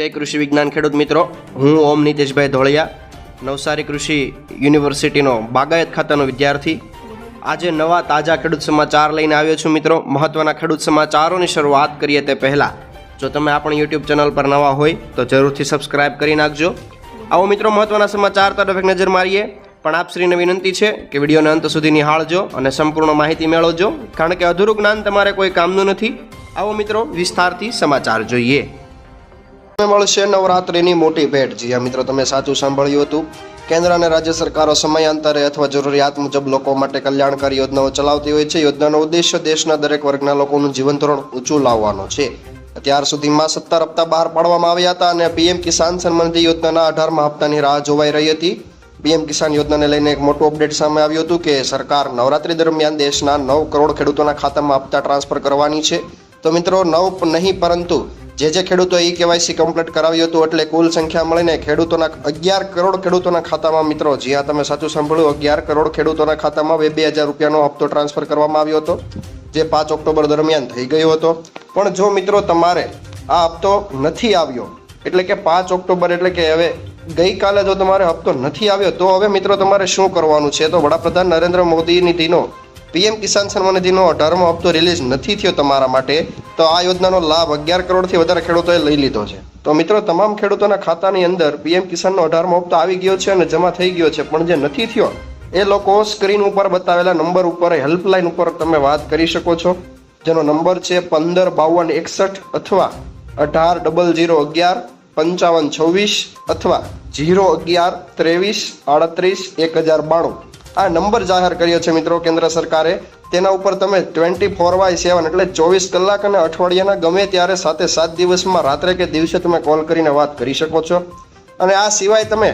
જય કૃષિ વિજ્ઞાન ખેડૂત મિત્રો. હું ઓમ નીતેશભાઈ ધોળિયા, નવસારી કૃષિ યુનિવર્સિટીનો બાગાયત ખાતાનો વિદ્યાર્થી. આજે નવા તાજા ખેડૂત સમાચાર લઈને આવ્યો છું મિત્રો. મહત્વના ખેડૂત સમાચારોની શરૂઆત કરીએ તે પહેલાં. જો તમે આપણી યુટ્યુબ ચેનલ પર નવા હોય, તો જરૂરથી સબસ્ક્રાઇબ કરી નાખજો. આવો મિત્રો મહત્વના સમાચાર તરફ એક નજર મારીએ. પણ આપ શ્રીને વિનંતી છે કે વિડીયોને અંત સુધી નિહાળજો અને સંપૂર્ણ માહિતી મેળવજો. કારણ કે અધૂરું જ્ઞાન તમારે કોઈ કામનું નથી. આવો મિત્રો વિસ્તારથી સમાચાર જોઈએ. મળશે નવરાત્રિની મોટી ભેટ. જી આ મિત્રો, તમે સાચું સાંભળ્યું હતું. કેન્દ્ર અને રાજ્ય સરકારો સમયાંતરે અથવા જરૂરિયાત મુજબ લોકો માટે કલ્યાણકારી યોજનાઓ ચલાવતી હોય છે. યોજનાનો ઉદ્દેશ્ય દેશના દરેક વર્ગના લોકોનું જીવન ધોરણ ઊંચું લાવવાનો છે. અત્યાર સુધીમાં સત્તર હપ્તા બહાર પાડવામાં આવ્યા હતા અને પીએમ કિસાન સન્માન નિધિ યોજનાના અઢારમાં હપ્તાની રાહ જોવાઈ રહી હતી. પીએમ કિસાન યોજનાને લઈને એક મોટું અપડેટ સામે આવ્યું હતું કે સરકાર નવરાત્રી દરમિયાન દેશના નવ કરોડ ખેડૂતોના ખાતામાં હપ્તા ટ્રાન્સફર કરવાની છે. તો મિત્રો, નવ નહીં, પરંતુ જે જે ખેડૂતો ઈ કેવાયસી કમ્પ્લીટ કરાવ્યું હતું એટલે કુલ સંખ્યા મળીને ખેડૂતોના અગિયાર કરોડ ખેડૂતોના ખાતામાં મિત્રો જ્યાં તમે સાચું સાંભળ્યું, અગિયાર કરોડ ખેડૂતોના ખાતામાં બે બે હજાર રૂપિયાનો હપ્તો ટ્રાન્સફર કરવામાં આવ્યો હતો, જે પાંચ ઓક્ટોબર દરમિયાન થઈ ગયો હતો. પણ જો મિત્રો તમારે આ હપ્તો નથી આવ્યો, એટલે કે પાંચ ઓક્ટોબર એટલે કે હવે ગઈકાલે જો તમારે હપ્તો નથી આવ્યો, તો હવે મિત્રો તમારે શું કરવાનું છે? તો વડાપ્રધાન નરેન્દ્ર મોદીની નિધિનો પીએમ કિસાન સન્માન નિધિનો અઢારમો હપ્તો રિલીઝ નથી થયો તમારા માટે, તો આ યોજનાનો લાભ અગિયાર કરોડથી વધારે ખેડૂતોએ લઈ લીધો છે. તો મિત્રો, તમામ ખેડૂતોના ખાતાની અંદર પીએમ કિસાનનો અઢારમો હપ્તો આવી ગયો છે અને જમા થઈ ગયો છે. પણ જે નથી થયો, એ લોકો સ્ક્રીન ઉપર બતાવેલા નંબર ઉપર, હેલ્પલાઇન ઉપર તમે વાત કરી શકો છો, જેનો નંબર છે પંદર બાવન એકસઠ અથવા અઢાર ડબલ જીરો અગિયાર પંચાવન છવ્વીસ અથવા જીરો અગિયાર ત્રેવીસ આડત્રીસ એક હજાર બાણું. આ નંબર જાહેર કર્યો છે મિત્રો કેન્દ્ર સરકારે. તેના ઉપર તમે ટ્વેન્ટી ફોર બાય સેવન એટલે ચોવીસ કલાક અને અઠવાડિયાના ગમે ત્યારે સાથે સાત દિવસમાં રાત્રે કે દિવસે તમે કોલ કરીને વાત કરી શકો છો. અને આ સિવાય તમે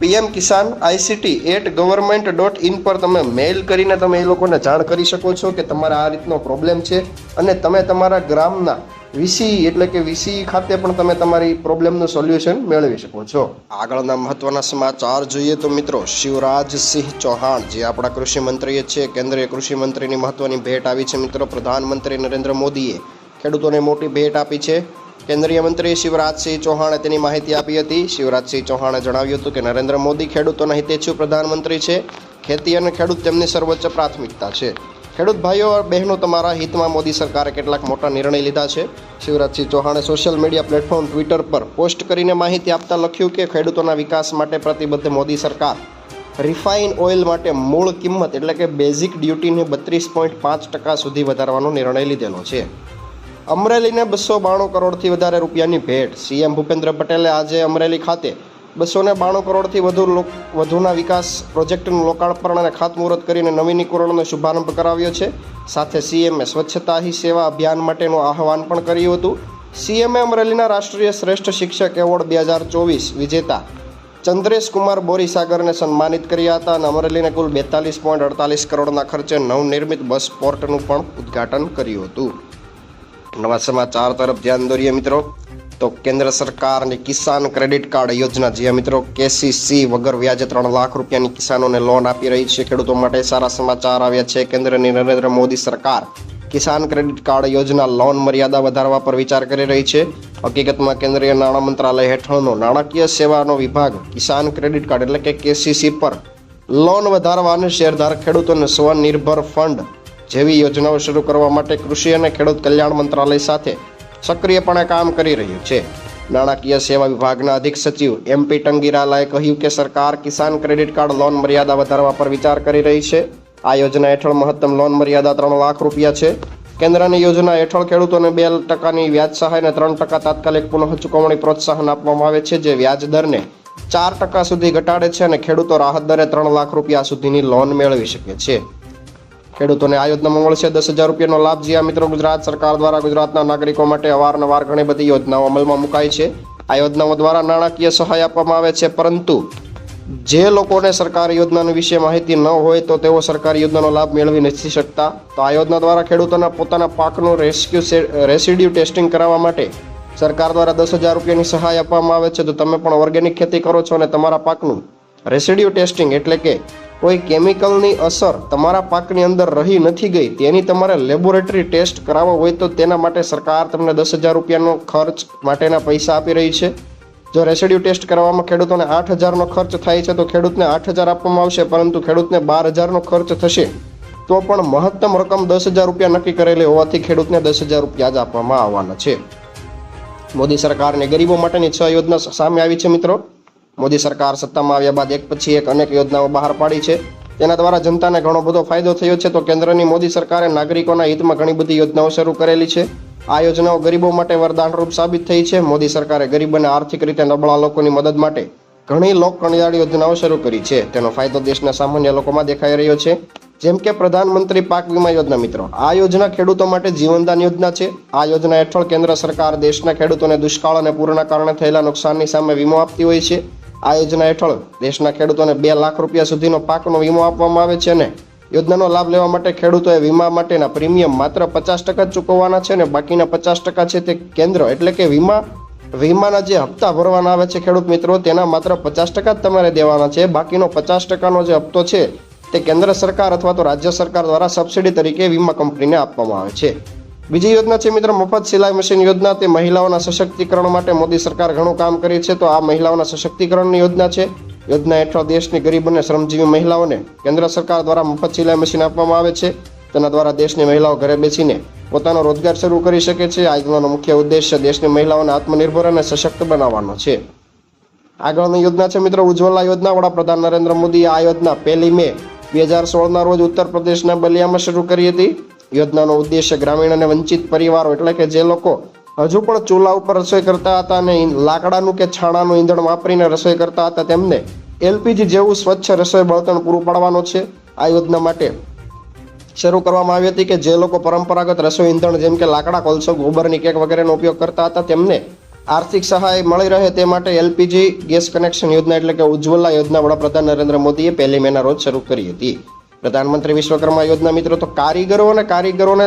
PM Kisan ICT at government dot in પર તમે મેઇલ કરીને તમે એ લોકોને જાણ કરી શકો છો કે તમારે આ રીતનો પ્રોબ્લેમ છે. અને તમે તમારા ગ્રામના વીસી એટલે કે વીસી ખાતે પણ તમે તમારી પ્રોબ્લેમનું સોલ્યુશન મેળવી શકો છો. આગળના મહત્વના સમાચાર જોઈએ તો મિત્રો શિવરાજસિંહ ચૌહાણ, જે આપણા કૃષિ મંત્રીએ છે, કેન્દ્રીય કૃષિ મંત્રીની મહત્વની ભેટ આવી છે મિત્રો. પ્રધાનમંત્રી નરેન્દ્ર મોદીએ ખેડૂતોને મોટી ભેટ આપી છે. કેન્દ્રીય મંત્રી શિવરાજસિંહ ચૌહાણે તેની માહિતી આપી હતી. શિવરાજસિંહ ચૌહાણે જણાવ્યું હતું કે નરેન્દ્ર મોદી ખેડૂતોના હિતેચ્છુ પ્રધાનમંત્રી છે. ખેતી અને ખેડૂત તેમની સર્વોચ્ચ પ્રાથમિકતા છે. ખેડૂત ભાઈઓ બહેનો તમારા હિતમાં મોદી સરકારે કેટલાક મોટા નિર્ણય લીધા છે. શિવરાજસિંહ ચૌહાણે સોશિયલ મીડિયા પ્લેટફોર્મ ટ્વિટર પર પોસ્ટ કરીને માહિતી આપતા લખ્યું કે ખેડૂતોના વિકાસ માટે પ્રતિબદ્ધ મોદી સરકાર. રિફાઇન ઓઇલ માટે મૂળ કિંમત એટલે કે બેઝિક ડ્યુટીને બત્રીસ પોઈન્ટ પાંચ ટકા સુધી વધારવાનો નિર્ણય લીધેલો છે. અમરેલીને બસો બાણું કરોડથી વધારે રૂપિયાની ભેટ. સીએમ ભૂપેન્દ્ર પટેલે આજે અમરેલી ખાતે બસો ને બાણું કરોડથી વધુ વધુના વિકાસ પ્રોજેક્ટનું લોકાર્પણ અને ખાતમુહૂર્ત કરીને નવીનીકરણનો શુભારંભ કરાવ્યો છે. સાથે સીએમએ સ્વચ્છતા હી સેવા અભિયાન માટેનું આહવાન પણ કર્યું હતું. સીએમએ અમરેલીના રાષ્ટ્રીય શ્રેષ્ઠ શિક્ષક એવોર્ડ બે હજાર ચોવીસ વિજેતા ચંદ્રેશ કુમાર બોરીસાગરને સન્માનિત કર્યા હતા અને અમરેલીને કુલ બેતાલીસ પોઈન્ટ અડતાલીસ કરોડના ખર્ચે નવનિર્મિત બસ પોર્ટનું પણ ઉદ્ઘાટન કર્યું હતું. નવા સમાચાર તરફ ધ્યાન દોરીએ મિત્રો. તો કેન્દ્ર સરકારની કિસાન ક્રેડિટ કાર્ડ યોજના, જે મિત્રો કેસીસી વગર વ્યાજે ત્રણ લાખ રૂપિયાની કિસાનોને લોન આપી રહી છે. ખેડૂતો માટે સારા સમાચાર આવ્યા છે. કેન્દ્રની નરેન્દ્ર મોદી સરકાર કિસાન ક્રેડિટ કાર્ડ યોજના લોન મર્યાદા વધારવા પર વિચાર કરી રહી છે. હકીકતમાં કેન્દ્રીય નાણાં મંત્રાલય હેઠળનો નાણાકીય સેવાનો વિભાગ કિસાન ક્રેડિટ કાર્ડ એટલે કે કેસીસી પર લોન વધારવા અને શેરધારક ખેડૂતોને સ્વનિર્ભર ફંડ જેવી યોજનાઓ શરૂ કરવા માટે કૃષિ અને ખેડૂત કલ્યાણ મંત્રાલય સાથે સક્રિયપણે કામ કરી રહ્યું છે. નાણાકીય સેવા વિભાગના અધિક સચિવ એમપી ટંગીરાલાએ કહ્યું કે સરકાર કિસાન ક્રેડિટ કાર્ડ લોન મર્યાદા વધારવા પર વિચાર કરી રહી છે. આ યોજના હેઠળ મહત્તમ લોન મર્યાદા ત્રણ લાખ રૂપિયા છે. કેન્દ્રની યોજના હેઠળ ખેડૂતોને બે ટકાની વ્યાજ સહાય અને ત્રણ ટકા તાત્કાલિક પુનઃ ચૂકવણી પ્રોત્સાહન આપવામાં આવે છે, જે વ્યાજ દરને ચાર ટકા સુધી ઘટાડે છે અને ખેડૂતો રાહત દરે ત્રણ લાખ રૂપિયા સુધીની લોન મેળવી શકે છે. ખેડૂતોને આ યોજનામાં મળશે દસ હજાર રૂપિયાનો લાભ જ્યાં મિત્રો ગુજરાત સરકાર દ્વારા ગુજરાતના નાગરિકો માટે અવારનવાર ઘણી બધી યોજનાઓ અમલમાં મુકાઈ છે. આ યોજનાઓ દ્વારા નાણાકીય સહાય આપવામાં આવે છે, પરંતુ જે લોકોને સરકારી યોજનાની વિશે માહિતી ન હોય તો તેઓ સરકારી યોજનાનો લાભ મેળવી નથી શકતા. તો આ યોજના દ્વારા ખેડૂતોના પોતાના પાકનું રેસ્ક્યુ રેસિડ્યુ ટેસ્ટિંગ કરાવવા માટે સરકાર દ્વારા દસ હજાર રૂપિયાની સહાય આપવામાં આવે છે. તો તમે પણ ઓર્ગેનિક ખેતી કરો છો અને તમારા પાકનું રેસિડ્યુ ટેસ્ટિંગ એટલે કે કોઈ કેમિકલની અસર તમારા પાકની અંદર રહી નથી ગઈ, તેની તમારે લેબોરેટરી ટેસ્ટ કરાવવો હોય તો તેના માટે સરકાર તમને દસ હજાર રૂપિયાનો ખર્ચ માટેના પૈસા આપી રહી છે. જો રેસિડ્યુ ટેસ્ટ કરવામાં ખેડૂતોને આઠ હજારનો ખર્ચ થાય છે તો ખેડૂતને આઠ હજાર આપવામાં આવશે, પરંતુ ખેડૂતને બાર હજારનો ખર્ચ થશે તો પણ મહત્તમ રકમ દસ હજાર રૂપિયા નક્કી કરેલી હોવાથી ખેડૂતને દસ હજાર રૂપિયા જ આપવામાં આવવાના છે. મોદી સરકારની ગરીબો માટેની છ યોજના સામે આવી છે મિત્રો. મોદી સરકાર સત્તામાં આવ્યા બાદ એક પછી એક અનેક યોજનાઓ બહાર પાડી છે. તેના દ્વારા જનતાને ઘણો બધો ફાયદો થયો છે. તો કેન્દ્રની મોદી સરકારે નાગરિકોના હિતમાં ઘણી બધી યોજનાઓ શરૂ કરેલી છે. આ યોજનાઓ ગરીબો માટે વરદાનરૂપ સાબિત થઈ છે. મોદી સરકારે ગરીબ અને આર્થિક રીતે નબળા લોકોની મદદ માટે ઘણી લોક કલ્યાણ યોજનાઓ શરૂ કરી છે. તેનો ફાયદો દેશના સામાન્ય લોકોમાં દેખાઈ રહ્યો છે. જેમ કે પ્રધાનમંત્રી પાક વીમા યોજના મિત્રો, આ યોજના ખેડૂતો માટે જીવનદાન યોજના છે. આ યોજના હેઠળ કેન્દ્ર સરકાર દેશના ખેડૂતોને દુષ્કાળ અને પૂરના કારણે થયેલા નુકસાનની સામે વીમો આપતી હોય છે. આ યોજના હેઠળ દેશના ખેડૂતોને બે લાખ રૂપિયા સુધીનો પાકનો વીમો આપવામાં આવે છે અને યોજનાનો લાભ લેવા માટે ખેડૂતોએ વીમા માટેના પ્રીમિયમ માત્ર પચાસ ટકા ચૂકવવાના છે અને બાકીના પચાસ ટકા છે તે કેન્દ્ર એટલે કે વીમા, વીમાના જે હપ્તા ભરવાના આવે છે ખેડૂત મિત્રો, તેના માત્ર પચાસ ટકા જ તમારે દેવાના છે. બાકીનો પચાસ ટકાનો જે હપ્તો છે તે કેન્દ્ર સરકાર અથવા તો રાજ્ય સરકાર દ્વારા સબસિડી તરીકે વીમા કંપનીને આપવામાં આવે છે. બીજી યોજના છે મિત્રો, મફત સિલાઈ મશીન યોજના. તે મહિલાઓના સશક્તિકરણ માટે મોદી સરકાર ઘણું કામ કરી છે. તો આ મહિલાઓના સશક્તિકરણની યોજના છે. યોજના હેઠળ દેશની ગરીબ અને શ્રમજીવી મહિલાઓને કેન્દ્ર સરકાર દ્વારા મફત સિલાઈ મશીન આપવામાં આવે છે. તેના દ્વારા દેશની મહિલાઓ ઘરે બેસીને પોતાનો રોજગાર શરૂ કરી શકે છે. આ યોજનાનો મુખ્ય ઉદ્દેશ્ય દેશની મહિલાઓને આત્મનિર્ભર અને સશક્ત બનાવવાનો છે. આગળની યોજના છે મિત્રો, ઉજ્જવલા યોજના. વડાપ્રધાન નરેન્દ્ર મોદીએ આ યોજના પહેલી મે બે હજાર સોળના રોજ ઉત્તર પ્રદેશના બલિયામાં શરૂ કરી હતી. યોજનાનો ઉદ્દેશ્ય ગ્રામીણ અને વંચિત પરિવારો એટલે કે જે લોકો હજુ પણ ચૂલા ઉપર રસોઈ કરતા હતા અને લાકડાનું કે છાણાનું ઈંધણ વાપરીને રસોઈ કરતા હતા, તેમને એલપીજી જેવું સ્વચ્છ રસોઈ બળતણ પૂરું પાડવાનો છે. આ યોજના માટે શરૂ કરવામાં આવી હતી કે જે લોકો પરંપરાગત રસોઈ ઈંધણ જેમ કે લાકડા કોલસો ગોબરની કેક વગેરેનો ઉપયોગ કરતા હતા, તેમને આર્થિક સહાય મળી રહે તે માટે એલપીજી ગેસ કનેક્શન યોજના એટલે કે ઉજ્જવલા યોજના વડાપ્રધાન નરેન્દ્ર મોદીએ પહેલી મેના રોજ શરૂ કરી હતી. પ્રધાનમંત્રી વિશ્વકર્મા યોજના મિત્રો, તો કારીગરો અને કારીગરોને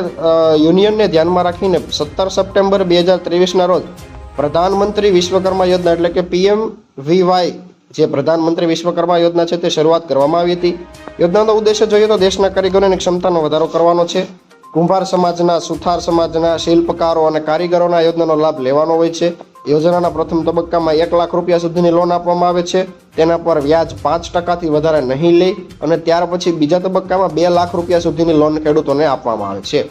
યુનિયનને ધ્યાનમાં રાખીને સત્તર સપ્ટેમ્બર બે હજાર ત્રેવીસના રોજ પ્રધાનમંત્રી વિશ્વકર્મા યોજના એટલે કે પીએમ વીવાય જે પ્રધાનમંત્રી વિશ્વકર્મા યોજના છે તે શરૂઆત કરવામાં આવી હતી. યોજનાનો ઉદ્દેશ્ય જોઈએ તો દેશના કારીગરોની ક્ષમતાનો વધારો કરવાનો છે. કુંભાર સમાજના, સુથાર સમાજના, શિલ્પકારો અને કારીગરોના યોજનાનો લાભ લેવાનો હોય છે. યોજનાના પ્રથમ તબક્કામાં એક લાખ રૂપિયા સુધીની લોન આપવામાં આવે છે. તેના પર વ્યાજ પાંચ ટકાથી વધારે નહીં લે અને ત્યાર પછી બીજા તબક્કામાં બે લાખ રૂપિયા સુધીની લોન ખેડૂતોને આપવામાં આવે છે.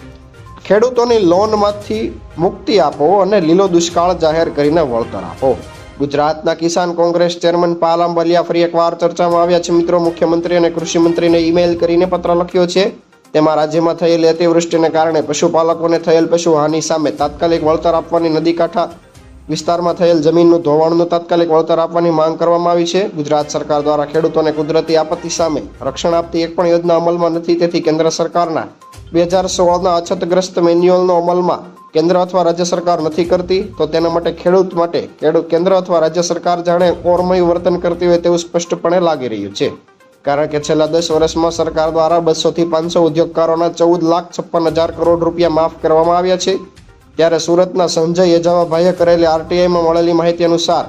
ખેડૂતોની લોનમાંથી મુક્તિ આપો અને લીલો દુષ્કાળ જાહેર કરીને વળતર આપો. ગુજરાતના કિસાન કોંગ્રેસ ચેરમેન પાલ આંબલિયા ફરી એકવાર ચર્ચામાં આવ્યા છે. મિત્રો, મુખ્યમંત્રી અને કૃષિમંત્રીને ઈમેલ કરીને પત્ર લખ્યો છે. તેમાં રાજ્યમાં થયેલી અતિવૃષ્ટિને કારણે પશુપાલકોને થયેલ પશુ હાનિ સામે તાત્કાલિક વળતર આપવાની નદી કાંઠા વિસ્તારમાં થયેલ જમીનનું ધોવાણનું તાત્કાલિક વળતર આપવાની માંગ કરવામાં આવી છે. ગુજરાત સરકાર દ્વારા ખેડૂતોને કુદરતી આપત્તિ સામે રક્ષણ આપતી એક પણ યોજના અમલમાં નથી. તેથી કેન્દ્ર સરકારના બે હજાર સોળના અછતગ્રસ્ત મેન્યુઅલનો અમલમાં કેન્દ્ર અથવા રાજ્ય સરકાર નથી કરતી, તો તેના માટે ખેડૂત માટે ખેડૂત કેન્દ્ર અથવા રાજ્ય સરકાર જાણે ઓરમય વર્તન કરતી હોય તેવું સ્પષ્ટપણે લાગી રહ્યું છે. કારણ કે છેલ્લા દસ વર્ષમાં સરકાર દ્વારા બસોથી પાંચસો ઉદ્યોગકારોના ચૌદ લાખ છપ્પન હજાર કરોડ રૂપિયા માફ કરવામાં આવ્યા છે. ત્યારે સુરતના સંજય યજાવાભાઈએ કરેલી આરટીઆઈમાં મળેલી માહિતી અનુસાર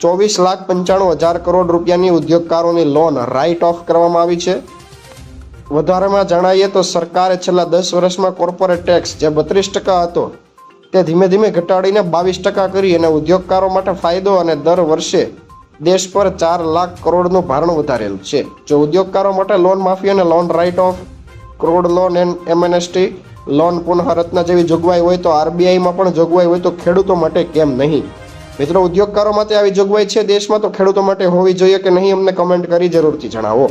ચોવીસ લાખ પંચાણું હજાર કરોડ રૂપિયાની ઉદ્યોગકારોની લોન રાઇટ ઓફ કરવામાં આવી છે. વધારેમાં જણાવીએ તો સરકારે છેલ્લા દસ વર્ષમાં કોર્પોરેટ ટેક્સ જે બત્રીસ ટકા હતો તે ધીમે ધીમે ઘટાડીને બાવીસ ટકા કરી અને ઉદ્યોગકારો માટે ફાયદો અને દર વર્ષે દેશ પર ચાર લાખ કરોડનું ભારણ વધારેલું છે. જો ઉદ્યોગકારો માટે લોન માફી અને loan write off crore loan and MNST loan પુનઃરચના જેવી જોગવાઈ હોય તો આરબીઆઈમાં પણ જોગવાઈ હોય તો ખેડૂતો માટે કેમ નહીં? મિત્રો, ઉદ્યોગકારો માટે આવી જોગવાઈ છે દેશમાં તો ખેડૂતો માટે હોવી જોઈએ કે નહીં અમને કમેન્ટ કરી જરૂરથી જણાવો.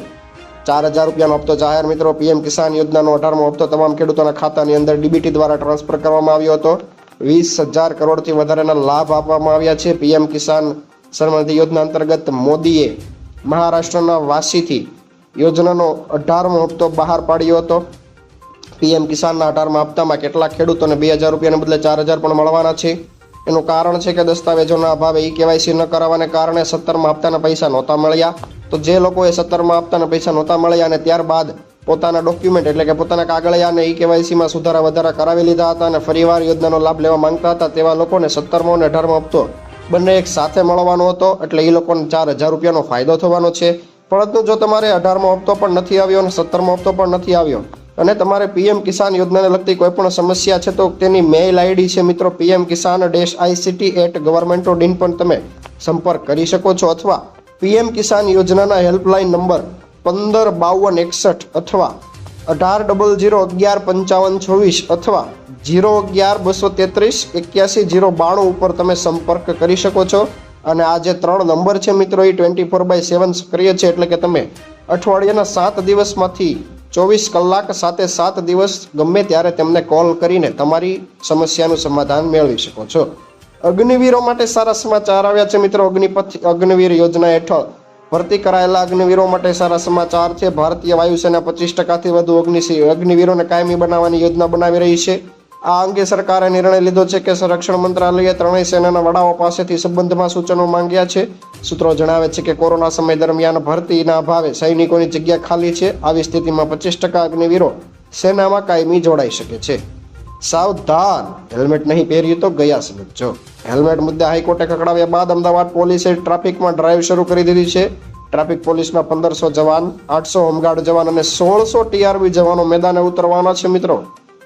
ચાર હજાર રૂપિયાનો હપ્તો જાહેર મિત્રો, પીએમ કિસાન યોજનાનો અઢારમો હપ્તો તમામ ખેડૂતોના ખાતાની અંદર ડીબીટી દ્વારા ટ્રાન્સફર કરવામાં આવ્યો હતો. વીસ હજાર કરોડથી વધારેના લાભ આપવામાં આવ્યા છે પીએમ કિસાન સન્માનિધિ યોજના અંતર્ગત મોદીએ મહારાષ્ટ્રના વાસીથી યોજનાનો અઢારમો હપ્તો બહાર પાડ્યો હતો. પીએમ કિસાનના આધારમાં હપ્તામાં કેટલાક ખેડૂતોને બે હજાર રૂપિયાને બદલે ચાર હજાર પણ મળવાના છે. એનું કારણ છે કે દસ્તાવેજોના અભાવે ઈ કેવાયસી ન કરાવવાને કારણે સત્તરમાં હપ્તાના પૈસા નહોતા મળ્યા. તો જે લોકોએ સત્તરમાં હપ્તાના પૈસા નહોતા મળ્યા અને ત્યારબાદ પોતાના ડોક્યુમેન્ટ એટલે કે પોતાના કાગળિયા અને ઈ કેવાયસીમાં સુધારા વધારા કરાવી લીધા હતા અને ફરીવાર યોજનાનો લાભ લેવા માંગતા હતા, તેવા લોકોને સત્તરમો અને અઢારમો હપ્તો બંને એક સાથે મળવાનો હતો. એટલે એ લોકોને ચાર હજાર રૂપિયાનો ફાયદો થવાનો છે. પરંતુ જો તમારે અઢારમો હપ્તો પણ નથી આવ્યો અને સત્તરમો હપ્તો પણ નથી આવ્યો અને તમારે પીએમ કિસાન યોજનાને લગતી કોઈ પણ સમસ્યા છે તો તેની મેઇલ આઈડી છે મિત્રો, PM Kisan dash ICT at government of in પણ તમે સંપર્ક કરી શકો છો અથવા પીએમ કિસાન યોજનાના હેલ્પલાઇન નંબર પંદર બાવન એકસઠ અથવા અઢાર ડબલ જીરો અગિયાર પંચાવન છવ્વીસ અથવા જીરો અગિયાર બસો તેત્રીસ એક્યાસી જીરો બાણું ઉપર તમે સંપર્ક કરી શકો છો. અને આ જે ત્રણ નંબર છે મિત્રો, એ ટ્વેન્ટી ફોર બાય સેવન સક્રિય છે એટલે કે તમે અઠવાડિયાના સાત દિવસમાંથી ચોવીસ કલાક સાથે સાત દિવસ ગમે ત્યારે તેમને કોલ કરીને તમારી સમસ્યાનું સમાધાન મેળવી શકો છો. અગ્નિવીરો માટે સારા સમાચાર આવ્યા છે મિત્રો. અગ્નિપથ, અગ્નિવીર યોજના હેઠળ ભરતી કરાયેલા અગ્નિવીરો માટે સારા સમાચાર છે. ભારતીય વાયુસેના પચીસ ટકાથી વધુ અગ્નિ, અગ્નિવીરોને કાયમી બનાવવાની યોજના બનાવી રહી છે. આ અંગે સરકારે નિર્ણય લીધો છે કે સંરક્ષણ મંત્રાલયે ત્રણેય સેનાના વડાઓ પાસેથી સંબંધમાં સૂચનો માંગ્યા છે. સૂત્રો જણાવે છે કે કોરોના સમય દરમિયાન ભરતીના અભાવે સૈનિકોની જગ્યા ખાલી છે. આવી સ્થિતિમાં પચીસ ટકા અગ્નિવીરો સેનામાં કાયમી જોડાઈ શકે છે. સાવધાન! હેલ્મેટ નહીં પહેર્યું તો ગયા સમજો હેલ્મેટ મુદ્દે હાઈકોર્ટે ખકડાવ્યા બાદ અમદાવાદ પોલીસે ટ્રાફિકમાં ડ્રાઈવ શરૂ કરી દીધી છે. ટ્રાફિક પોલીસમાં પંદરસો જવાન, આઠસો હોમગાર્ડ જવાન અને સોળસો ટીઆરબી જવાનો મેદાને ઉતરવાના છે મિત્રો.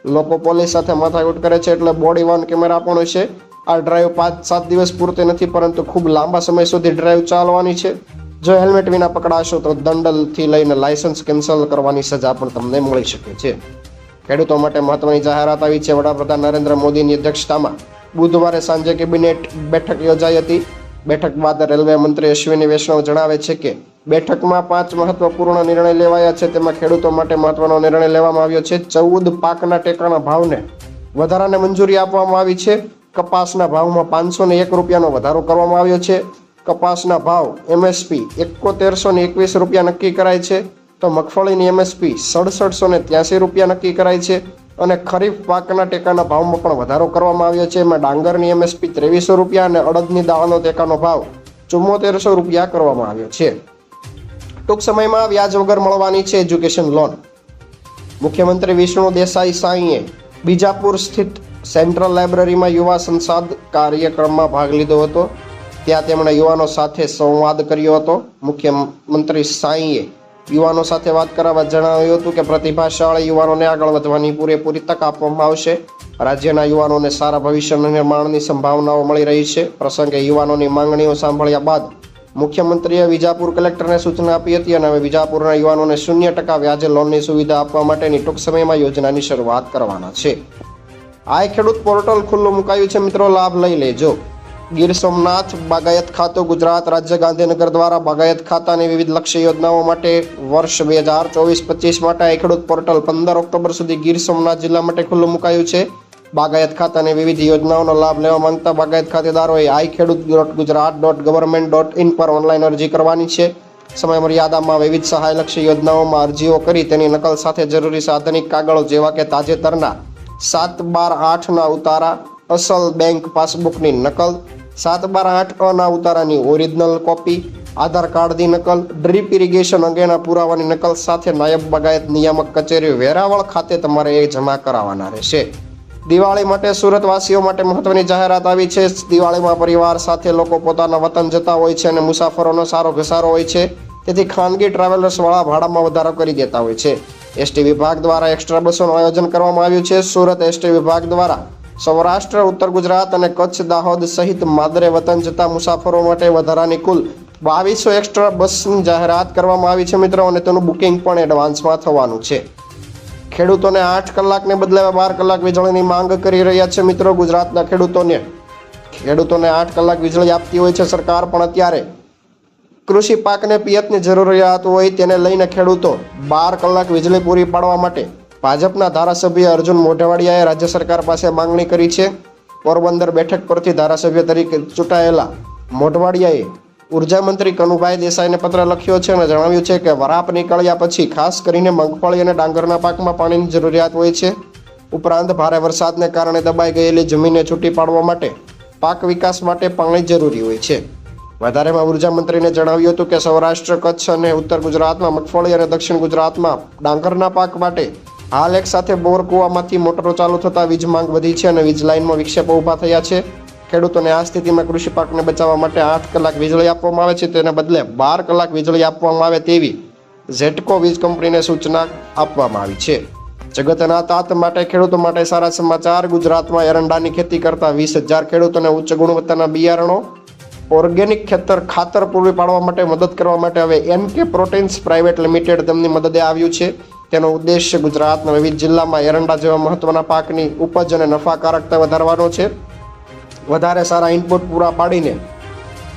લોકો પોલીસ સાથે માથાકૂટ કરે છે એટલે બોડી વન કેમેરા પણ છે. આ ડ્રાઈવ પાંચ, સાત દિવસ પૂરતી નથી, પરંતુ ખૂબ લાંબા સમય સુધી ડ્રાઈવ ચાલવાની છે. જો હેલ્મેટ વિના પકડાશો તો દંડથી લઈને લાયસન્સ કેન્સલ કરવાની સજા પણ તમને મળી શકે છે. ખેડૂતો માટે મહત્વની જાહેરાત આવી છે. વડાપ્રધાન નરેન્દ્ર મોદીની અધ્યક્ષતામાં બુધવારે સાંજે કેબિનેટ બેઠક યોજાઈ હતી. બેઠક બાદ રેલવે મંત્રી અશ્વિની વૈષ્ણવ જણાવે છે કે બેઠકમાં પાંચ મહત્વપૂર્ણ નિર્ણય લેવાયા છે. તેમાં ખેડૂતો માટે મહત્વનો નિર્ણય લેવામાં આવ્યો છે. ચૌદ પાકના ટેકાના ભાવને વધારાને મંજૂરી આપવામાં આવી છે. કપાસના ભાવમાં પાંચસો ને એક રૂપિયાનો વધારો કરવામાં આવ્યો છે. કપાસના ભાવ એમએસપી એકોતેરસો ને એકવીસ રૂપિયા નક્કી કરાય છે. તો મગફળીની એમએસપી સડસઠસો ને ત્યાસી રૂપિયા નક્કી કરાય છે. અને ખરીફ પાકના ટેકાના ભાવમાં પણ વધારો કરવામાં આવ્યો છે. એમાં ડાંગરની એમએસપી ત્રેવીસો રૂપિયા અને અડદની દાળનો ટેકાનો ભાવ ચુમ્મોતેરસો રૂપિયા કરવામાં આવ્યો છે. ટૂંક સમયમાં વ્યાજ વગર મળવાની છે એજ્યુકેશન લોન. મુખ્યમંત્રી વિષ્ણુ દેસાઈ સાંઈએ બીજાપુર સ્થિત સેન્ટ્રલ લાઇબ્રેરીમાં યુવા સંસદ કાર્યક્રમમાં ભાગ લીધો હતો. ત્યાં તેમણે યુવાનો સાથે સંવાદ કર્યો હતો. મુખ્યમંત્રી સાંઈએ યુવાનો સાથે વાત કરાવવા જણાવ્યું હતું કે પ્રતિભાશાળી યુવાનોને આગળ વધવાની પૂરેપૂરી તક આપવામાં આવશે. રાજ્યના યુવાનોને સારા ભવિષ્યના નિર્માણની સંભાવનાઓ મળી રહી છે. પ્રસંગે યુવાનોની માંગણીઓ સાંભળ્યા બાદ મુખ્યમંત્રીએ વિજાપુર કલેક્ટરને સૂચના આપી હતી અને હવે વિજાપુરના યુવાનોને શૂન્ય ટકા વ્યાજે લોનની સુવિધા આપવા માટેની ટૂંક સમયમાં યોજનાની શરૂઆત કરવાના છે. આ ખેડૂત પોર્ટલ ખુલ્લું મુકાયું છે. મિત્રો, લાભ લઈ લેજો. ગીર સોમનાથ, બાગાયત ખાતું ગુજરાત, રાજ્ય ગાંધીનગર દ્વારા બાગાયત ખાતાની વિવિધ લક્ષ્ય યોજનાઓ માટે વર્ષ બે હજાર ચોવીસ પચીસ માટે આ ખેડૂત પોર્ટલ પંદર ઓક્ટોબર સુધી ગીર સોમનાથ જિલ્લા માટે ખુલ્લું મુકાયું છે. બાગાયત ખાતાની વિવિધ યોજનાઓનો લાભ લેવા માંગતા બાગાયત ખાતેદારોએ i Khedut dot Gujarat dot government dot in પર ઓનલાઈન અરજી કરવાની છે. સમયમર્યાદામાં વિવિધ સહાયલક્ષી યોજનાઓમાં અરજીઓ કરી તેની નકલ સાથે જરૂરી સાધનિક કાગળો જેવા કે તાજેતરના સાત બાર આઠના ઉતારા અસલ બેંક પાસબુકની નકલ, સાત બાર આઠ અના ઉતારાની ઓરિજિનલ કોપી, આધાર કાર્ડની નકલ, ડ્રીપ ઇરિગેશન અંગેના પુરાવાની નકલ સાથે નાયબ બાગાયત નિયામક કચેરી વેરાવળ ખાતે તમારે એ જમા કરાવવાના રહેશે. દિવાળી માટે સુરતવાસીઓ માટે મહત્વની જાહેરાત આવી છે. દિવાળીમાં પરિવાર સાથે લોકો પોતાના વતન જતા હોય છે અને મુસાફરોનો સારો ઘસારો હોય છે. તેથી ખાનગી ટ્રાવેલર્સવાળા ભાડામાં વધારો કરી દેતા હોય છે. એસટી વિભાગ દ્વારા એક્સ્ટ્રા બસોનું આયોજન કરવામાં આવ્યું છે. સુરત એસટી વિભાગ દ્વારા સૌરાષ્ટ્ર, ઉત્તર ગુજરાત અને કચ્છ, દાહોદ સહિત માદરે વતન જતા મુસાફરો માટે વધારાની કુલ બાવીસો એક્સ્ટ્રા બસની જાહેરાત કરવામાં આવી છે મિત્રો અને તેનું બુકિંગ પણ એડવાન્સમાં થવાનું છે. ખેડૂતોને આઠ કલાકને બદલે બાર કલાક વીજળીની માંગ કરી રહ્યા છે મિત્રો ગુજરાતના ખેડૂતોને. ખેડૂતોને આઠ કલાક વીજળી આપતી હોય છે સરકાર પણ અત્યારે કૃષિ પાકને પિયતની જરૂરિયાત હોય તેને લઈને ખેડૂતો બાર કલાક વીજળી પૂરી પાડવા માટે ભાજપના ધારાસભ્ય અર્જુન મોઢવાડિયાએ રાજ્ય સરકાર પાસે માંગણી કરી છે. પોરબંદર બેઠક પરથી ધારાસભ્ય તરીકે ચૂંટાયેલા મોઢવાડિયાએ ઊર્જા મંત્રી કનુભાઈ દેસાઈને પત્ર લખ્યો છે અને જણાવ્યું છે કે વરાપ નીકળ્યા પછી ખાસ કરીને મગફળી અને ડાંગરના પાકમાં પાણીની જરૂરિયાત હોય છે. ઉપરાંત ભારે વરસાદને કારણે દબાઈ ગયેલી જમીનને છૂટી પાડવા માટે પાક વિકાસ માટે પાણી જરૂરી હોય છે. વધારેમાં ઊર્જા મંત્રીને જણાવ્યું હતું કે સૌરાષ્ટ્ર, કચ્છ અને ઉત્તર ગુજરાતમાં મગફળી અને દક્ષિણ ગુજરાતમાં ડાંગરના પાક માટે હાલ એક સાથે બોર કૂવામાંથી મોટરો ચાલુ થતાં વીજ માંગ વધી છે અને વીજ લાઇનમાં વિક્ષેપો ઊભા થયા છે. ખેડૂતોને આ સ્થિતિમાં કૃષિ પાકને બચાવવા માટે આઠ કલાક વીજળી આપવામાં આવે છે, તેના બદલે બાર કલાક વીજળી આપવામાં આવે તેવી ઝેટકો વીજ કંપનીને સૂચના આપવામાં આવી છે. જગતના તાત માટે, ખેડૂતો માટે સારા સમાચાર. ગુજરાતમાં એરંડાની ખેતી કરતા વીસ હજાર ખેડૂતોને ઉચ્ચ ગુણવત્તાના બિયારણો ઓર્ગેનિક ખેતર ખાતર પૂરી પાડવા માટે મદદ કરવા માટે હવે એનકે પ્રોટીન્સ પ્રાઇવેટ લિમિટેડ તેમની મદદે આવ્યું છે. તેનો ઉદ્દેશ્ય ગુજરાતના વિવિધ જિલ્લામાં એરંડા જેવા મહત્વના પાકની ઉપજ અને નફાકારકતા વધારવાનો છે. વધારે સારા ઇનપુટ પૂરા પાડીને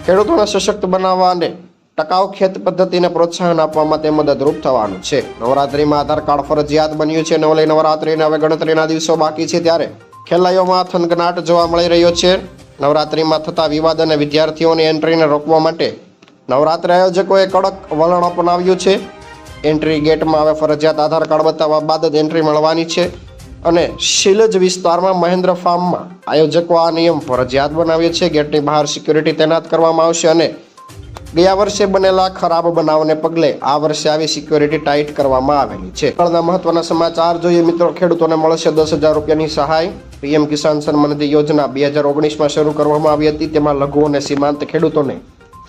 ખેડૂતોને સશક્ત બનાવવા અને ટકાઉ ખેત પદ્ધતિને પ્રોત્સાહન આપવામાં તે મદદરૂપ થવાનું છે. નવરાત્રિમાં આધાર કાર્ડ ફરજિયાત બન્યું છે. નવલી નવરાત્રીને હવે ગણતરીના દિવસો બાકી છે ત્યારે ખેલાઈઓમાં થનગનાટ જોવા મળી રહ્યો છે. નવરાત્રીમાં થતા વિવાદ અને વિદ્યાર્થીઓની એન્ટ્રીને રોકવા માટે નવરાત્રી આયોજકોએ કડક વલણ અપનાવ્યું છે. એન્ટ્રી ગેટમાં હવે ફરજિયાત આધાર કાર્ડ બતાવવા બાદ જ એન્ટ્રી મળવાની છે. અને શિલજ વિસ્તારમાં મહેન્દ્ર ફાર્મમાં આયોજકો આ નિયમ ફરજિયાત બનાવ્યો છે. ગેટની બહાર સિક્યુરિટી તૈનાત કરવામાં આવશે અને ગયા વર્ષે બનેલા ખરાબ બનાવને પગલે આ વર્ષે આવી સિક્યોરિટી ટાઈટ કરવામાં આવેલી છે. આગળના મહત્વના સમાચાર જોઈએ મિત્રો, ખેડૂતોને મળશે દસ હજાર રૂપિયાની સહાય. પીએમ કિસાન સન્માનિધિ યોજના બે હજાર ઓગણીસમાં શરૂ કરવામાં આવી હતી. તેમાં લઘુ અને સીમાંત ખેડૂતોને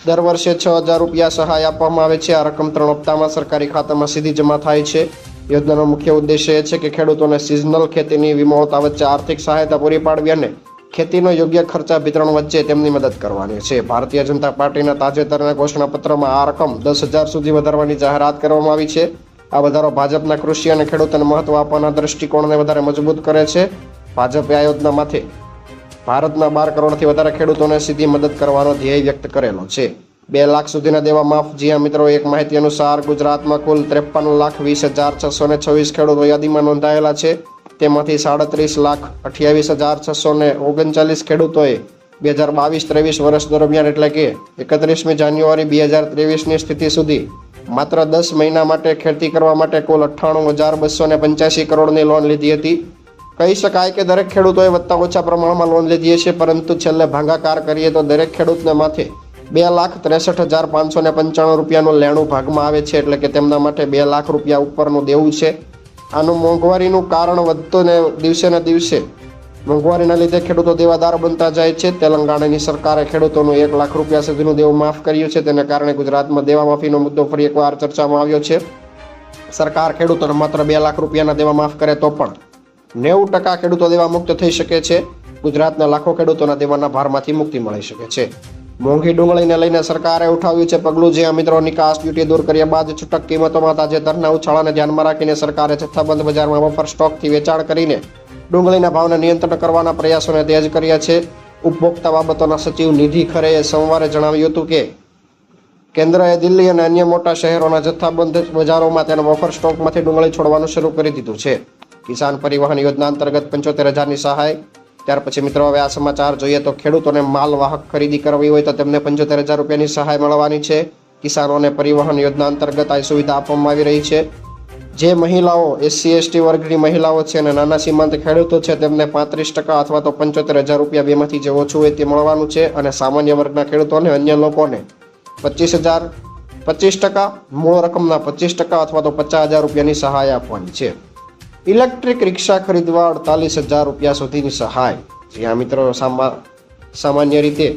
દર વર્ષે છ હજાર રૂપિયા સહાય આપવામાં આવે છે. આ રકમ ત્રણ હપ્તામાં સરકારી ખાતામાં સીધી જમા થાય છે. યોજનાનો મુખ્ય ઉદ્દેશ્ય એ છે કે ખેડૂતોને સિઝનલ ખેતીની વિમોહતા વચ્ચે આર્થિક સહાયતા પૂરી પાડવી અને ખેતીનો યોગ્ય ખર્ચા વિતરણ વચ્ચે તેમની મદદ કરવાની છે. ભારતીય જનતા પાર્ટીના તાજેતરના ઘોષણાપત્રમાં આ રકમ દસ હજાર સુધી વધારવાની જાહેરાત કરવામાં આવી છે. આ વધારો ભાજપના કૃષિ અને ખેડૂતોને મહત્વ આપવાના દ્રષ્ટિકોણને વધારે મજબૂત કરે છે. ભાજપે આ યોજનામાંથી ભારતના બાર કરોડથી વધારે ખેડૂતોને સીધી મદદ કરવાનો ધ્યેય વ્યક્ત કરેલો છે. બે લાખ સુધીના દેવા માફ. જ્યાં મિત્રો, એક માહિતી અનુસાર ગુજરાતમાં કુલ ત્રેપન લાખ વીસ હજાર છસો ને છવ્વીસ ખેડૂતો યાદીમાં નોંધાયેલા છે. તેમાંથી સાડત્રીસ લાખ અઠ્યાવીસ હજાર છસો ને ઓગણચાલીસ ખેડૂતોએ બે હજાર બાવીસ ત્રેવીસ વર્ષ દરમિયાન એટલે કે એકત્રીસમી જાન્યુઆરી બે હજાર ત્રેવીસની સ્થિતિ સુધી માત્ર દસ મહિના માટે ખેતી કરવા માટે કુલ અઠ્ઠાણું હજાર બસો ને પંચ્યાસી કરોડની લોન લીધી હતી. કહી શકાય કે દરેક ખેડૂતોએ વત્તા ઓછા પ્રમાણમાં લોન લીધી છે પરંતુ છેલ્લે ભાંગાકાર કરીએ તો દરેક ખેડૂતને માથે બે લાખ ત્રેસઠ હજાર પાંચસો ને પંચાણું રૂપિયાનું લેણું ભાગમાં આવે છે એટલે કે તેમના માટે બે લાખ રૂપિયા ઉપરનું દેવું છે. આનું મોંઘવારીનું કારણ વધતો ને દિવસે ને દિવસે મોંઘવારીના લીધે ખેડૂતો દેવાદાર બનતા જાય છે. તેલંગાણાની સરકારે ખેડૂતોનું એક લાખ રૂપિયા સુધીનું દેવું માફ કર્યું છે. તેને કારણે ગુજરાતમાં દેવા માફીનો મુદ્દો ફરી એકવાર ચર્ચામાં આવ્યો છે. સરકાર ખેડૂતોને માત્ર બે લાખ રૂપિયાના દેવા માફ કરે તો પણ નેવું ટકા ખેડૂતો દેવા મુક્ત થઈ શકે છે. ગુજરાતના લાખો ખેડૂતોના દેવાના ભારમાંથી મુક્તિ મળી શકે છે. મોંઘી ડુંગળીને લઈને સરકારે ઉઠાવ્યું છે પગલું. જ્યાં મિત્રો નિકાસ ડ્યુટી દૂર કર્યા બાદ છૂટક કિંમતોમાં તાજેતરના ઉછાળાને ધ્યાનમાં રાખીને સરકારે જથ્થાબંધ બજારમાં બફર સ્ટોકથી વેચાણ કરીને ડુંગળીના ભાવને નિયંત્રણ કરવાના પ્રયાસોને તેજ કર્યા છે. ઉપભોક્તા બાબતોના સચિવ નિધિ ખરેએ સોમવારે જણાવ્યું હતું કે, કેન્દ્રએ દિલ્હી અને અન્ય મોટા શહેરોના જથ્થાબંધ બજારોમાં તેના બફર સ્ટોકમાંથી ડુંગળી છોડવાનું શરૂ કરી દીધું છે. કિસાન પરિવહન યોજના અંતર્ગત પંચોતેર હજારની સહાય ત્યાર પછી મિત્રો હવે આ સમાચાર જોઈએ તો ખેડૂતોને માલવાહક ખરીદી કરવી હોય તો તેમને પંચોતેર હજાર રૂપિયાની સહાય મળવાની છે. કિસાનોને પરિવહન યોજના અંતર્ગત આ સુવિધા આપવામાં આવી રહી છે. જે મહિલાઓ એસસી, એસટી વર્ગની મહિલાઓ છે અને નાના સીમાંત ખેડૂતો છે, તેમને પાંત્રીસ ટકા અથવા તો પંચોતેર હજાર રૂપિયા બેમાંથી જે ઓછું હોય તે મળવાનું છે અને સામાન્ય વર્ગના ખેડૂતોને અન્ય લોકોને પચીસ હજાર, પચીસ ટકા, મૂળ રકમના પચીસ ટકા અથવા તો પચાસ હજાર રૂપિયાની સહાય આપવાની છે. ઇલેક્ટ્રિક રિક્ષા ખરીદવા અડતાલીસ હજાર રૂપિયા સુધીની સહાય. જ્યાં મિત્રો સામા, સામાન્ય રીતે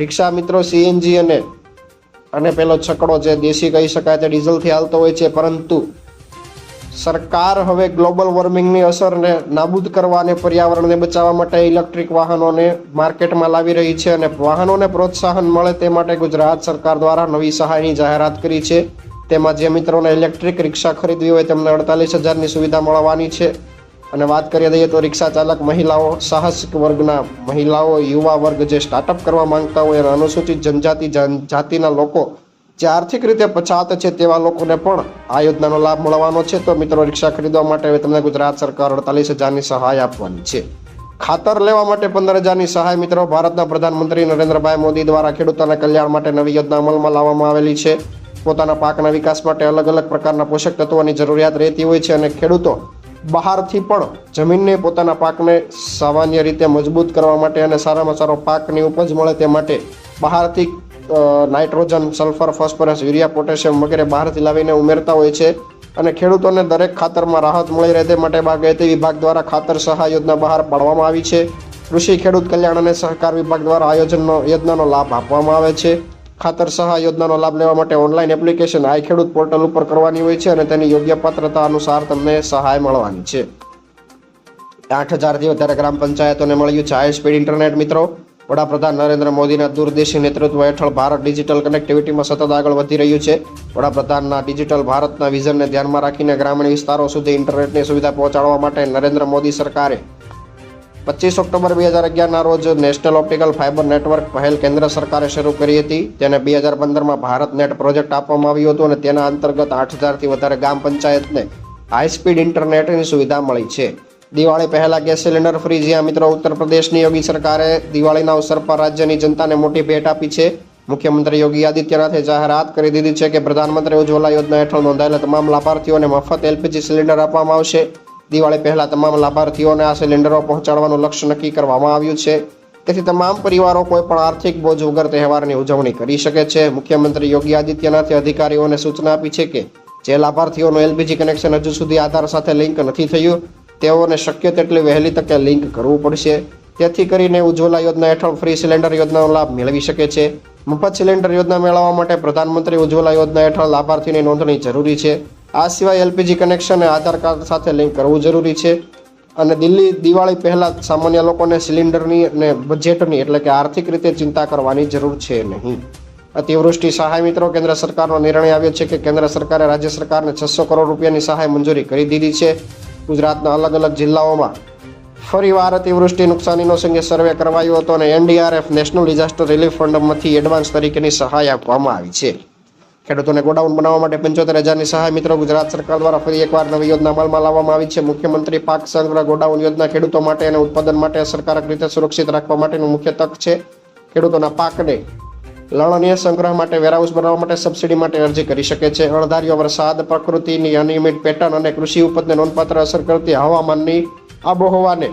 રિક્ષા મિત્રો સીએનજી અને અને પેલો છકડો જે દેશી કહી શકાય તે ડીઝલથી હાલતો હોય છે, પરંતુ સરકાર હવે ગ્લોબલ વોર્મિંગની અસરને નાબૂદ કરવા અને પર્યાવરણને બચાવવા માટે ઇલેક્ટ્રિક વાહનોને માર્કેટમાં લાવી રહી છે અને વાહનોને પ્રોત્સાહન મળે તે માટે ગુજરાત સરકાર દ્વારા નવી સહાયની જાહેરાત કરી છે. તેમાં જે મિત્રોને ઇલેક્ટ્રિક રિક્ષા ખરીદવી હોય તેમને અડતાલીસ હજારની સુવિધા મળવાની છે. અને વાત કરીએ દઈએ તો રિક્ષા ચાલક મહિલાઓ, સાહસિક વર્ગના મહિલાઓ, યુવા વર્ગ જે સ્ટાર્ટઅપ કરવા માંગતા હોય અને અનુસૂચિત જનજાતિ જન- જાતિના લોકો જે આર્થિક રીતે પછાત છે તેવા લોકોને પણ આ યોજનાનો લાભ મળવાનો છે. તો મિત્રો રિક્ષા ખરીદવા માટે હવે તમને ગુજરાત સરકાર અડતાલીસ હજારની સહાય આપવાની છે. ખાતર લેવા માટે પંદર હજારની સહાય મિત્રો ભારતના પ્રધાનમંત્રી નરેન્દ્રભાઈ મોદી દ્વારા ખેડૂતોના કલ્યાણ માટે નવી યોજના અમલમાં લાવવામાં આવેલી છે. પોતાના પાકના વિકાસ માટે અલગ અલગ પ્રકારના પોષક તત્વોની જરૂરિયાત રહેતી હોય છે અને ખેડૂતો બહારથી પણ જમીનને પોતાના પાકને સામાન્ય રીતે મજબૂત કરવા માટે અને સારામાં સારો પાકની ઉપજ મળે તે માટે બહારથી nitrogen, sulphur, phosphorus, urea, potassium વગેરે બહારથી લાવીને ઉમેરતા હોય છે અને ખેડૂતોને દરેક ખાતરમાં રાહત મળી રહે તે માટે બાગાયતી વિભાગ દ્વારા ખાતર સહાય યોજના બહાર પાડવામાં આવી છે. કૃષિ ખેડૂત કલ્યાણ અને સહકાર વિભાગ દ્વારા આયોજનનો યોજનાનો લાભ આપવામાં આવે છે. ખાતર સહાય યોજનાનો લાભ લેવા માટે ઓનલાઈન એપ્લિકેશન આઈ ખેડૂત પોર્ટલ ઉપર કરવાની હોય છે અને તેની યોગ્ય પાત્રતા અનુસાર તમને સહાય મળવાની છે. આઠ હજારથી વધારે ગ્રામ પંચાયતોને મળ્યું છે હાઈ સ્પીડ ઇન્ટરનેટ મિત્રો. વડાપ્રધાન નરેન્દ્ર મોદીના દૂરદેશી નેતૃત્વ હેઠળ ભારત ડિજિટલ કનેક્ટિવિટીમાં સતત આગળ વધી રહ્યું છે. વડાપ્રધાનના ડિજિટલ ભારતના વિઝનને ધ્યાનમાં રાખીને ગ્રામીણ વિસ્તારો સુધી ઇન્ટરનેટની સુવિધા પહોંચાડવા માટે નરેન્દ્ર મોદી સરકારે પચીસ ઓક્ટોબર બે હજાર અગિયારના રોજ નેશનલ ઓપ્ટિકલ ફાઇબર નેટવર્ક પહેલ કેન્દ્ર સરકારે શરૂ કરી હતી. તેને બે હજાર પંદરમાં ભારત નેટ પ્રોજેક્ટ આપવામાં આવ્યું હતું અને તેના અંતર્ગત આઠ હજારથી વધારે ગામ પંચાયતને હાઈ સ્પીડ ઇન્ટરનેટની સુવિધા મળી છે. દિવાળી પહેલા ગેસ સિલિન્ડર ફ્રી જ્યાં મિત્રો ઉત્તર પ્રદેશની યોગી સરકારે દિવાળીના અવસર પર રાજ્યની જનતાને મોટી ભેટ આપી છે. મુખ્યમંત્રી યોગી આદિત્યનાથે જાહેરાત કરી દીધી છે કે પ્રધાનમંત્રી ઉજ્જવલા યોજના હેઠળ નોંધાયેલા તમામ લાભાર્થીઓને મફત એલપીજી સિલિન્ડર આપવામાં આવશે. દિવાળી પહેલા તમામ લાભાર્થીઓને આ સિલિન્ડરો પહોંચાડવાનું લક્ષ્ય નક્કી કરવામાં આવ્યું છે. તેથી તમામ પરિવારો કોઈ પણ આર્થિક બોજ વગર તહેવારની ઉજવણી કરી શકે છે. મુખ્યમંત્રી યોગી આદિત્યનાથે અધિકારીઓને સૂચના આપી છે કે, જે લાભાર્થીઓનું એલપીજી કનેક્શન હજુ સુધી આધાર સાથે લિંક નથી થયું, તેઓને શક્ય તેટલી વહેલી તકે લિંક કરવું પડશે. તેથી કરીને ઉજ્જવલા યોજના હેઠળ ફ્રી સિલિન્ડર યોજનાનો લાભ મેળવી શકે છે. મફત સિલિન્ડર યોજના મેળવવા માટે પ્રધાનમંત્રી ઉજ્જવલા યોજના હેઠળ લાભાર્થીની નોંધણી જરૂરી છે. આ સિવાય એલપીજી કનેક્શનને આધાર કાર્ડ સાથે લિંક કરવું જરૂરી છે. અને દિલ્હી દિવાળી પહેલાં સામાન્ય લોકોને સિલિન્ડરની અને બજેટની એટલે કે આર્થિક રીતે ચિંતા કરવાની જરૂર છે નહીં. અતિવૃષ્ટિ સહાય મિત્રો, કેન્દ્ર સરકારનો નિર્ણય આવ્યો છે કે કેન્દ્ર સરકારે રાજ્ય સરકારને છસો કરોડ રૂપિયાની સહાય મંજૂરી કરી દીધી છે. ગુજરાતના અલગ અલગ જિલ્લાઓમાં ફરીવાર અતિવૃષ્ટિ નુકસાનીનો સંગે સર્વે કરવાયો હતો અને એનડીઆરએફ નેશનલ ડિઝાસ્ટર રિલીફ ફંડમાંથી એડવાન્સ તરીકેની સહાય આપવામાં આવી છે. ખેડૂતોને ગોડાઉન બનાવવા માટે પંચોતેર હજારની સહાય મિત્રો ગુજરાત સરકાર દ્વારા ફરી એકવાર નવી યોજના અમલમાં લાવવામાં આવી છે. મુખ્યમંત્રી પાક સંગ્રહ ગોડાઉન યોજના ખેડૂતો માટે અને ઉત્પાદન માટે અસરકારક રીતે સુરક્ષિત રાખવા માટેનું મુખ્ય તક છે. ખેડૂતોના પાકને લણણીય સંગ્રહ માટે વેરહાઉસ બનાવવા માટે સબસિડી માટે અરજી કરી શકે છે. અણધાર્યો વરસાદ, પ્રકૃતિની અનિયમિત પેટર્ન અને કૃષિ ઉપજને નોંધપાત્ર અસર કરતી હવામાનની આબોહવાને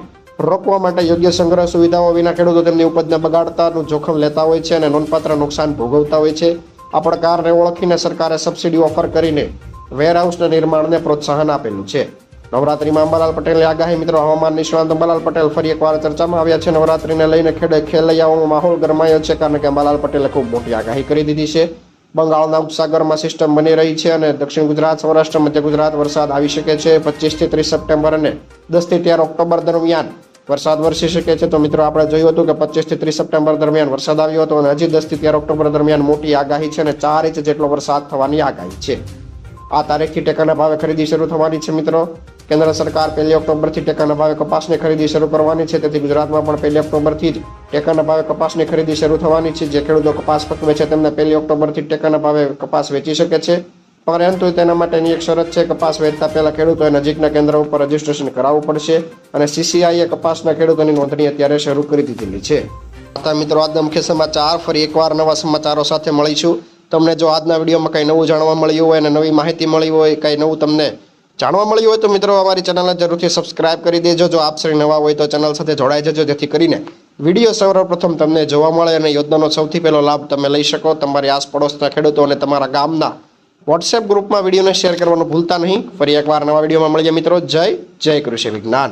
રોકવા માટે યોગ્ય સંગ્રહ સુવિધાઓ વિના ખેડૂતો તેમની ઉપજને બગાડતાનું જોખમ લેતા હોય છે અને નોંધપાત્ર નુકસાન ભોગવતા હોય છે. આ પડકારને ઓળખીને સરકારે સબસિડી ઓફર કરીને વેરહાઉસના નિર્માણને પ્રોત્સાહન આપેલું છે. નવરાત્રીમાં અંબાલાલ પટેલની આગાહી મિત્રો હવામાન નિષ્ણાંત અંબાલાલ પટેલ ફરી એકવાર ચર્ચામાં આવ્યા છે. નવરાત્રીને લઈને ખેડે ખેલૈયાઓનો માહોલ ગરમાયો છે કારણ કે અંબાલાલ પટેલે ખૂબ મોટી આગાહી કરી દીધી છે. બંગાળના ઉપસાગરમાં સિસ્ટમ બની રહી છે અને દક્ષિણ ગુજરાત, સૌરાષ્ટ્ર, મધ્ય ગુજરાત વરસાદ આવી શકે છે. પચીસથી ત્રીસ સપ્ટેમ્બર અને દસથી તેર ઓક્ટોબર દરમિયાન વરસાદ વરસી શકે છે. તો મિત્રો, આપણે જોયું હતું કે પચીસથી ત્રીસ સપ્ટેમ્બર દરમિયાન વરસાદ આવ્યો હતો અને હજી દસથી તેર ઓક્ટોબર દરમિયાન મોટી આગાહી છે અને ચાર ઇંચ જેટલો વરસાદ થવાની આગાહી છે. આ તારીખથી ટેકાના ભાવે ખરીદી શરૂ થવાની છે મિત્રો. કેન્દ્ર સરકાર પહેલી ઓક્ટોબરથી ટેકાના ભાવે કપાસની ખરીદી શરૂ કરવાની છે. તેથી ગુજરાતમાં પણ પહેલી ઓક્ટોબરથી જ ટેકાના ભાવે કપાસની ખરીદી શરૂ થવાની છે. જે ખેડૂતો કપાસ પકવે છે તેમને પહેલી ઓક્ટોબરથી ટેકાના ભાવે કપાસ વેચી શકે છે. પરંતુ તેના માટેની એક શરત છે, કપાસ વેચતા પહેલા ખેડૂતોએ નજીકના કેન્દ્ર ઉપર રજીસ્ટ્રેશન કરાવવું પડશે અને સીસીઆઈએ કપાસના ખેડૂતોની નોંધણી અત્યારે શરૂ કરી દીધેલી છે. હતા મિત્રો, આજના મુખ્ય સમાચાર ફરી એકવાર નવા સમાચારો સાથે મળીશું. તમને જો આજના વિડીયોમાં કંઈ નવું જાણવા મળ્યું હોય અને નવી માહિતી મળી હોય, કંઈ નવું તમને જાણવા મળ્યું હોય તો મિત્રો અમારી ચેનલને જરૂરથી સબસ્ક્રાઇબ કરી દેજો. જો આપ શ્રી નવા હોય તો ચેનલ સાથે જોડાઈ જજો, જેથી કરીને વીડિયો સર્વપ્રથમ તમને જોવા મળે અને યોજનાનો સૌથી પહેલો લાભ તમે લઈ શકો. તમારી આસપડોશના ખેડૂતો અને તમારા ગામના વોટ્સએપ ગ્રુપમાં વિડીયોને શેર કરવાનું ભૂલતા નહીં. ફરી એકવાર નવા વિડીયોમાં મળીએ મિત્રો. જય જય કૃષિ વિજ્ઞાન.